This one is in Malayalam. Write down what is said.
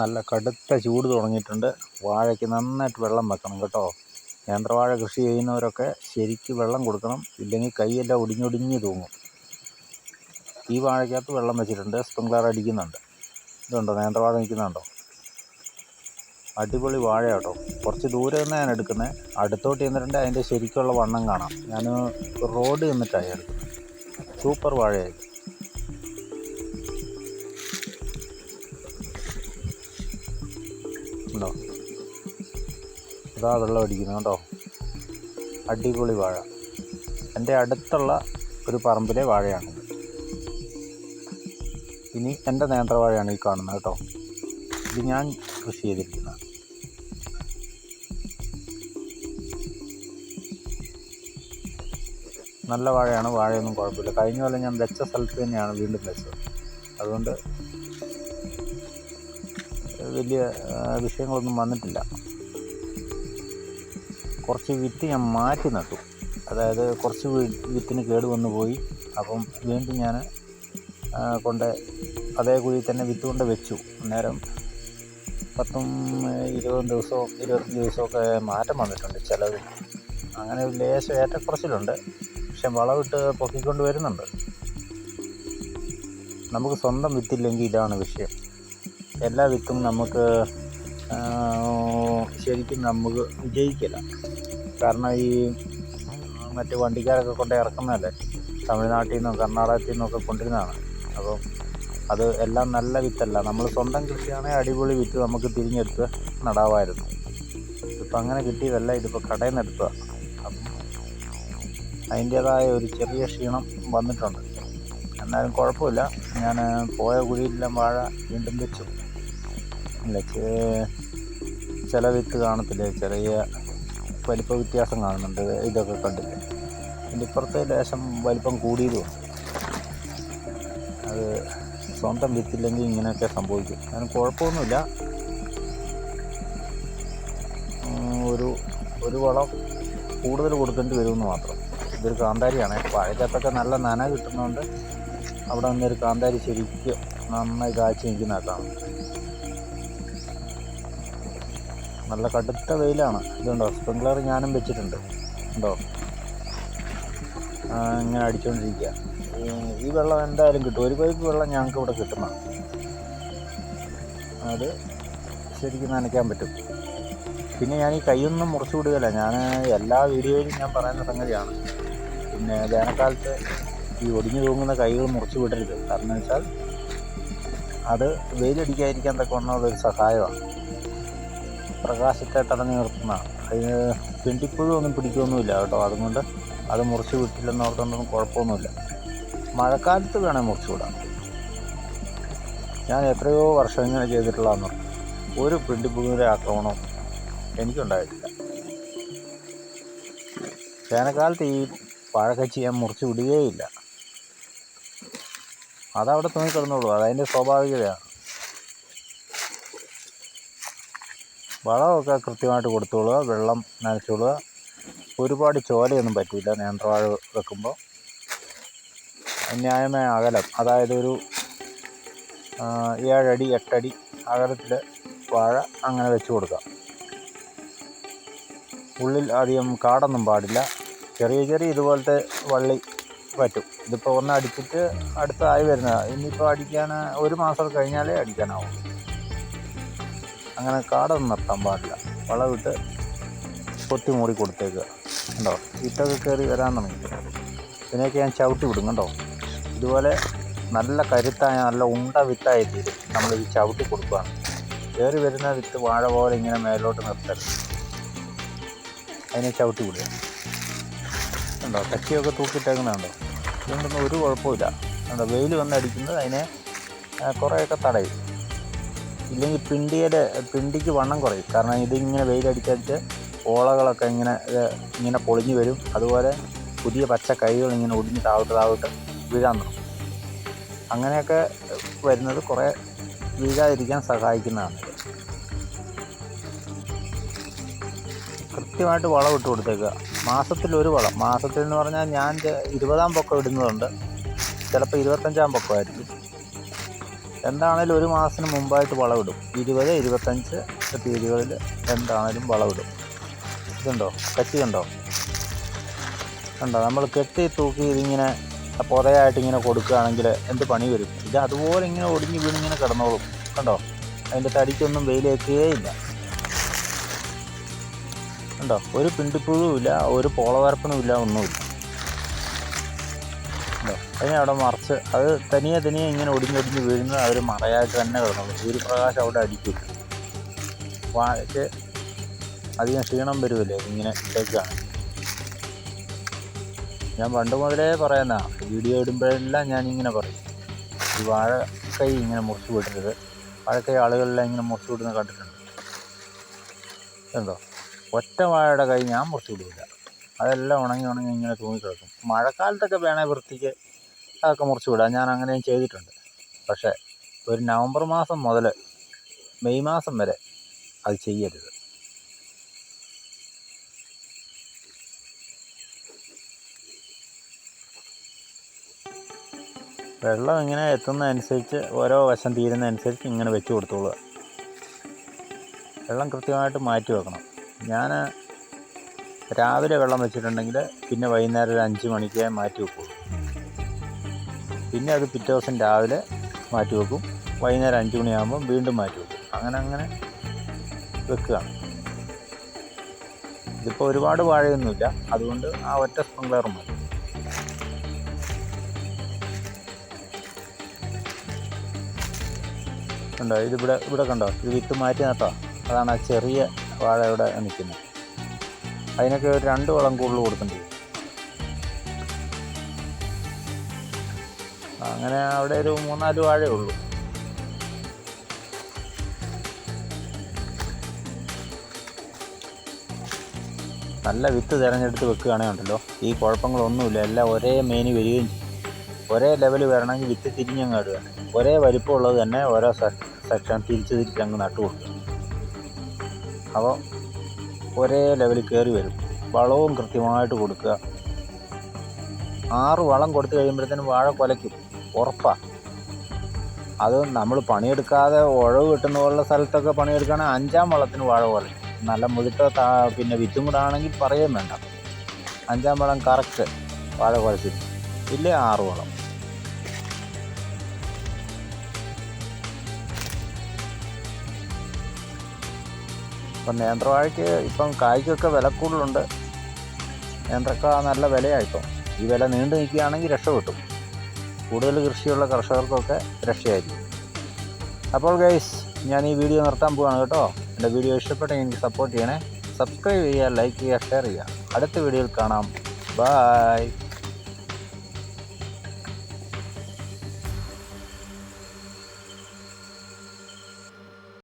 നല്ല കടുത്ത ചൂട് തുടങ്ങിയിട്ടുണ്ട്. വാഴയ്ക്ക് നന്നായിട്ട് വെള്ളം വെക്കണം കേട്ടോ. നേന്ത്രവാഴ കൃഷി ചെയ്യുന്നവരൊക്കെ ശരിക്ക് വെള്ളം കൊടുക്കണം. ഇല്ലെങ്കിൽ കൈയെല്ലാം ഒടിഞ്ഞൊടിഞ്ഞ് തൂങ്ങും. ഈ വാഴയ്ക്കകത്ത് വെള്ളം വെച്ചിട്ടുണ്ട്. സ്പ്രിങ്ക്ലർ അടിക്കുന്നുണ്ട്. ഇതുണ്ടോ? നേന്ത്രവാഴ നിൽക്കുന്നുണ്ടോ? അടിപൊളി വാഴ കേട്ടോ. കുറച്ച് ദൂരെ നിന്ന് ഞാൻ എടുക്കുന്നത്. അടുത്തോട്ട് ചെന്നിട്ടുണ്ട് അതിന്റെ ശരിക്കുള്ള വണ്ണം കാണാം. ഞാൻ റോഡ് ചെന്നിട്ടാണ് എടുക്കുന്നത്. സൂപ്പർ വാഴയായി ഉണ്ടോ? ഇതാ വെള്ളം അടിക്കുന്നു കേട്ടോ അടിപൊളി വാഴ. എന്റെ അടുത്തുള്ള ഒരു പറമ്പിലെ വാഴയാണ് ഇനി എന്റെ നേന്ത്രവാഴയാണ് ഈ കാണുന്നത് കേട്ടോ. ഇത് ഞാൻ കൃഷി ചെയ്തിരിക്കുന്നത്. നല്ല വാഴയാണ് വാഴയൊന്നും കുഴപ്പമില്ല. കഴിഞ്ഞ കൊല്ലം ഞാൻ വെച്ച സ്ഥലത്ത് തന്നെയാണ് വീണ്ടും വെച്ചത്. അതുകൊണ്ട് വലിയ വിഷയങ്ങളൊന്നും വന്നിട്ടില്ല. കുറച്ച് വിത്ത് ഞാൻ മാറ്റി നട്ടു. അതായത് കുറച്ച് വിത്തിന് കേട് വന്നു പോയി. അപ്പം വീണ്ടും ഞാൻ കൊണ്ട് അതേ കുഴി തന്നെ വിത്ത് കൊണ്ട് വെച്ചു. അന്നേരം പത്തും ഇരുപതും ദിവസവും ഇരുപത്തഞ്ച് ദിവസമൊക്കെ മാറ്റം വന്നിട്ടുണ്ട് ചിലവ് അങ്ങനെ ഒരു ലേശം ഏറ്റക്കുറച്ചിലുണ്ട്. പക്ഷെ വളവിട്ട് പൊക്കിക്കൊണ്ട് വരുന്നുണ്ട്. നമുക്ക് സ്വന്തം വിത്തില്ലെങ്കിൽ ഇതാണ് വിഷയം. എല്ലാ വിത്തും നമുക്ക് ശരിക്കും നമുക്ക് വിജയിക്കില്ല. കാരണം ഈ മറ്റ് വണ്ടിക്കാരൊക്കെ കൊണ്ട് ഇറക്കുന്നതല്ലേ? തമിഴ്നാട്ടിൽ നിന്നും കർണാടകത്തിൽ നിന്നൊക്കെ കൊണ്ടിരുന്നതാണ് അപ്പം അത് എല്ലാം നല്ല വിത്തല്ല. നമ്മൾ സ്വന്തം കൃഷിയാണെങ്കിൽ അടിപൊളി വിത്ത് നമുക്ക് തിരിഞ്ഞെടുത്ത് നടാവായിരുന്നു ഇപ്പം അങ്ങനെ കിട്ടിയതല്ല ഇതിപ്പോൾ കടയിൽ നിന്ന് അപ്പം അതിന്റേതായ ഒരു ചെറിയ ക്ഷീണം വന്നിട്ടുണ്ട്. എന്നാലും കുഴപ്പമില്ല. ഞാൻ പോയ കുഴിയിലെല്ലാം വാഴ വീണ്ടും വെച്ചു. വെച്ച് ചില വിത്ത് കാണത്തില്ല ചെറിയ വലിപ്പ വ്യത്യാസം കാണുന്നുണ്ട് ഇതൊക്കെ കണ്ടില്ലേ അതിന്റെ ഇപ്പുറത്തെ ലേശം വലിപ്പം കൂടിയതും അത് സ്വന്തം വിത്തില്ലെങ്കിൽ ഇങ്ങനെയൊക്കെ സംഭവിക്കും. അതിന് കുഴപ്പമൊന്നുമില്ല. ഒരു ഒരു വളം കൂടുതൽ കൊടുക്കേണ്ടി വരുമെന്ന് മാത്രം. ഇതൊരു കാന്താരിയാണ്. വാഴക്കകത്തൊക്കെ നല്ല നന കിട്ടുന്നതുകൊണ്ട് അവിടെ നിന്നൊരു കാന്താരി ശരിക്കും നന്നായി കാഴ്ച നിൽക്കുന്നതായിട്ടാണ് നല്ല കടുത്ത വെയിലാണ്. ഇതുണ്ടോ? സ്പ്രിങ്ക്ലർ ഞാനും വെച്ചിട്ടുണ്ട്. ഉണ്ടോ? ഇങ്ങനെ അടിച്ചുകൊണ്ടിരിക്കുക ഈ- ഈ വെള്ളം എന്തായാലും കിട്ടും. ഒരു പൈപ്പ് വെള്ളം ഞങ്ങൾക്ക് ഇവിടെ കിട്ടുന്ന അത് ശരിക്കും നനയ്ക്കാൻ പറ്റും. പിന്നെ ഞാൻ ഈ കൈയൊന്നും മുറിച്ചു വിടുകയില്ല. ഞാൻ എല്ലാ വീഡിയോയിലും ഞാൻ പറയുന്ന സംഗതിയാണ്. പിന്നെ വേനൽക്കാലത്ത് ഈ ഒടിഞ്ഞു തൂങ്ങുന്ന കൈകൾ മുറിച്ചു വിടരുത്. കാരണം വെച്ചാൽ അത് വെയിലടിക്കാതിരിക്കാൻ തക്കവണ്ണമുള്ളൊരു സഹായമാണ്. പ്രകാശത്തെ തടഞ്ഞു നിർത്തുന്നതാണ് അതിന് പിണ്ടിപ്പുഴു ഒന്നും പിടിക്കുകയൊന്നുമില്ല കേട്ടോ. അതുകൊണ്ട് അത് മുറിച്ച് വിട്ടില്ലെന്ന് ഓർത്തുകൊണ്ടൊന്നും കുഴപ്പമൊന്നുമില്ല. മഴക്കാലത്ത് വേണേൽ മുറിച്ച് വിടാം. ഞാൻ എത്രയോ വർഷം ഇങ്ങനെ ചെയ്തിട്ടുള്ളതെന്ന് ഒരു പിണ്ടിപ്പുഴുവിന്റെ ആക്രമണവും എനിക്കുണ്ടായിട്ടില്ല. വേനൽക്കാലത്ത് ഈ വാഴക്കച്ചി ഞാൻ മുറിച്ച് വിടുകയില്ല. അതവിടെ തൂങ്ങിക്കിടന്നോളൂ. അതതിന്റെ സ്വാഭാവികതയാണ്. വളമൊക്കെ കൃത്യമായിട്ട് കൊടുത്തോളുക വെള്ളം നനച്ചോളുക. ഒരുപാട് ചോലയൊന്നും പറ്റില്ല നേന്ത്രവാഴ വെക്കുമ്പോൾ. ന്യായമായ അകലം. അതായത് ഒരു ഏഴടി എട്ടടി അകലത്തിൽ വാഴ അങ്ങനെ വെച്ച് കൊടുക്കാം. ഉള്ളിൽ അധികം കാടൊന്നും പാടില്ല. ചെറിയ ചെറിയ ഇതുപോലത്തെ വള്ളി പറ്റും. ഇതിപ്പോൾ ഒന്ന് അടിച്ചിട്ട് അടുത്തായി വരുന്നതാണ് ഇനിയിപ്പോൾ അടിക്കാൻ ഒരു മാസം കഴിഞ്ഞാലേ അടിക്കാനാവും അങ്ങനെ കാടൊന്നും നിർത്താൻ പാടില്ല. വളമിട്ട് പൊത്തി മൂടി കൊടുത്തേക്കുക കണ്ടോ? ഇട്ടൊക്കെ കയറി വരാൻ തുടങ്ങി ഇതിനെയൊക്കെ ഞാൻ ചവിട്ടി വിടും കണ്ടോ? ഇതുപോലെ നല്ല കരുത്തായ നല്ല ഉണ്ട വിത്തായി തീരും. നമ്മൾ ഈ ചവിട്ടി കൊടുക്കുകയാണ്. കയറി വരുന്ന വിത്ത് വാഴ പോലെ ഇങ്ങനെ മേലോട്ട് നിർത്തരുത്. അതിനെ ചവിട്ടി വിടുക. കണ്ടോ? കച്ചിയൊക്കെ തൂക്കിട്ടേക്കുന്നുണ്ടോ ഇതുകൊണ്ടൊന്നും ഒരു കുഴപ്പമില്ല കണ്ടോ? വെയിൽ വന്നടിക്കുന്നത് അതിനെ കുറേയൊക്കെ തടയും. ഇല്ലെങ്കിൽ പിണ്ടിയുടെ പിണ്ടിക്ക് വണ്ണം കുറയും. കാരണം ഇതിങ്ങനെ വെയിലടിച്ചടിച്ച് ഓളകളൊക്കെ ഇങ്ങനെ ഇങ്ങനെ പൊളിഞ്ഞു വരും. അതുപോലെ പുതിയ പച്ച കൈകൾ ഇങ്ങനെ ഒടിഞ്ഞ് താവിട്ട് താവിട്ട് വീഴാൻ തുടങ്ങും. അങ്ങനെയൊക്കെ വരുന്നത് കുറേ വീഴാതിരിക്കാൻ സഹായിക്കുന്നതാണ്. കൃത്യമായിട്ട് വളം ഇട്ട് കൊടുത്തേക്കുക. മാസത്തിൽ ഒരു വളം. മാസത്തിൽ എന്ന് പറഞ്ഞാൽ ഞാൻ ഇരുപതാം പൊക്കം ഇടുന്നതുണ്ട്. ചിലപ്പോൾ ഇരുപത്തഞ്ചാം പൊക്കമായിരിക്കും എന്താണേലും ഒരു മാസത്തിന് മുമ്പായിട്ട് വളമിടും ഇരുപത് ഇരുപത്തഞ്ച് തീയതികളിൽ എന്താണേലും വളമിടും ഇതുണ്ടോ? കച്ചി കണ്ടോ കണ്ടോ നമ്മൾ കെട്ടി തൂക്കി ഇതിങ്ങനെ പുതയായിട്ട് ഇങ്ങനെ കൊടുക്കുകയാണെങ്കിൽ എന്ത് പണി വരും? ഇത് അതുപോലെ ഇങ്ങനെ ഒടിഞ്ഞ് വീണിങ്ങനെ കിടന്നോളും. കണ്ടോ? അതിന്റെ തടിക്കൊന്നും വെയിലേക്കുകയില്ല കണ്ടോ? ഒരു പിണ്ടിപ്പുഴുവില്ല ഒരു പോളവരപ്പനും ഇല്ല ഒന്നുമില്ല. അതിനെ അവിടെ മറിച്ച് അത് തനിയെ തനിയെ ഇങ്ങനെ ഒടിഞ്ഞൊടിഞ്ഞ് വീഴുന്നത് അവർ മറയായിട്ട് തന്നെ കിടന്നു സൂര്യപ്രകാശം അവിടെ അടിക്കും. വാഴയ്ക്ക് അധികം ക്ഷീണം വരുമല്ലേ ഇങ്ങനെ ഇട്ടേക്കാണ്. ഞാൻ പണ്ട് മുതലേ പറയുന്ന വീഡിയോ ഇടുമ്പോഴെല്ലാം ഇങ്ങനെ പറയും. ഈ വാഴക്കൈ ഇങ്ങനെ മുറിച്ച് വിടരുത് വാഴക്കൈ ആളുകളെല്ലാം ഇങ്ങനെ മുറിച്ച് വിടുന്നത് കണ്ടിട്ടുണ്ട്. കണ്ടോ? ഒറ്റ വാഴയുടെ കൈ ഞാൻ മുറിച്ച് വിടില്ല അതെല്ലാം ഉണങ്ങി ഉണങ്ങി ഇങ്ങനെ തൂങ്ങിക്കിടക്കും. മഴക്കാലത്തൊക്കെ വേണേൽ വൃത്തിക്ക് അതൊക്കെ മുറിച്ച് വിടാം. ഞാൻ അങ്ങനെയും ചെയ്തിട്ടുണ്ട്. പക്ഷേ ഒരു നവംബർ മാസം മുതൽ മെയ് മാസം വരെ അത് ചെയ്യരുത്. വെള്ളം ഇങ്ങനെ എത്തുന്നതനുസരിച്ച് ഓരോ വശം തീരുന്നതനുസരിച്ച് ഇങ്ങനെ വെച്ച് കൊടുത്തോളുക. വെള്ളം കൃത്യമായിട്ട് മാറ്റി വെക്കണം. ഞാൻ രാവിലെ വെള്ളം വെച്ചിട്ടുണ്ടെങ്കിൽ പിന്നെ വൈകുന്നേരം ഒരു അഞ്ച് മണിക്ക് മാറ്റി വെക്കുള്ളൂ പിന്നെ അത് പിറ്റേ ദിവസം രാവിലെ മാറ്റി വെക്കും. വൈകുന്നേരം അഞ്ച് മണിയാകുമ്പോൾ വീണ്ടും മാറ്റി വെക്കും. അങ്ങനെ അങ്ങനെ വെക്കുകയാണ് ഇതിപ്പോൾ ഒരുപാട് വാഴയൊന്നുമില്ല. അതുകൊണ്ട് ആ ഒറ്റ സ്പ്രിംഗ്ലർ മതി. കണ്ടോ? ഇതിവിടെ ഇവിടെ കണ്ടോ? ഇത് വിത്ത് മാറ്റി നട്ടോ? അതാണ് ആ ചെറിയ വാഴ ഇവിടെ നിൽക്കുന്നത്. അതിനൊക്കെ ഒരു രണ്ട് വളം കൂടുതൽ കൊടുക്കേണ്ടി അങ്ങനെ അവിടെ ഒരു മൂന്നാൽ വാഴയേ ഉള്ളൂ. നല്ല വിത്ത് തിരഞ്ഞെടുത്ത് വെക്കുകയാണെങ്കിൽ ഉണ്ടല്ലോ. ഈ കുഴപ്പങ്ങളൊന്നുമില്ല. എല്ലാം ഒരേ മേനി വരികയും ഒരേ ലെവൽ വരണമെങ്കിൽ വിത്ത് തിരിഞ്ഞങ്ങ് നടുകയാണ് ഒരേ വലിപ്പമുള്ളത് തന്നെ ഓരോ സെക്ഷൻ തിരിച്ച് തിരിച്ച് അങ്ങ് നട്ടു അപ്പോൾ ഒരേ ലെവലിൽ കയറി വരും. വളവും കൃത്യമായിട്ട് കൊടുക്കുക. ആറ് വളം കൊടുത്തു കഴിയുമ്പോഴത്തേനും വാഴ കൊലയ്ക്കും. ഉറപ്പാണ് അത് നമ്മൾ പണിയെടുക്കാതെ ഉഴവ് കിട്ടുന്ന പോലുള്ള സ്ഥലത്തൊക്കെ പണിയെടുക്കുകയാണെങ്കിൽ അഞ്ചാം വളത്തിന് വാഴ കുലയ്ക്കും. നല്ല മുഴുത്ത താ പിന്നെ വിത്തും കൂടെ ആണെങ്കിൽ പറയുകയും വേണ്ട. അഞ്ചാം വളം കറക്റ്റ് വാഴ കുഴച്ചിട്ട് ഇല്ലേ ആറ് വളം? ഇപ്പം നേന്ത്രവാഴയ്ക്ക് ഇപ്പം കായ്ക്കൊക്കെ വില കൂടുതലുണ്ട്. നേന്ത്രക്ക നല്ല വിലയായിപ്പം ഈ വില നീണ്ടു നിൽക്കുകയാണെങ്കിൽ രക്ഷപ്പെട്ടു കൂടുതൽ കൃഷിയുള്ള കർഷകർക്കൊക്കെ രക്ഷയായിരിക്കും. അപ്പോൾ ഗൈസ് ഞാൻ ഈ വീഡിയോ നിർത്താൻ പോവാണ് കേട്ടോ. എന്റെ വീഡിയോ ഇഷ്ടപ്പെട്ടെങ്കിൽ എനിക്ക് സപ്പോർട്ട് ചെയ്യണേ. സബ്സ്ക്രൈബ് ചെയ്യുക ലൈക്ക് ചെയ്യുക ഷെയർ ചെയ്യുക. അടുത്ത വീഡിയോയിൽ കാണാം. ബായ്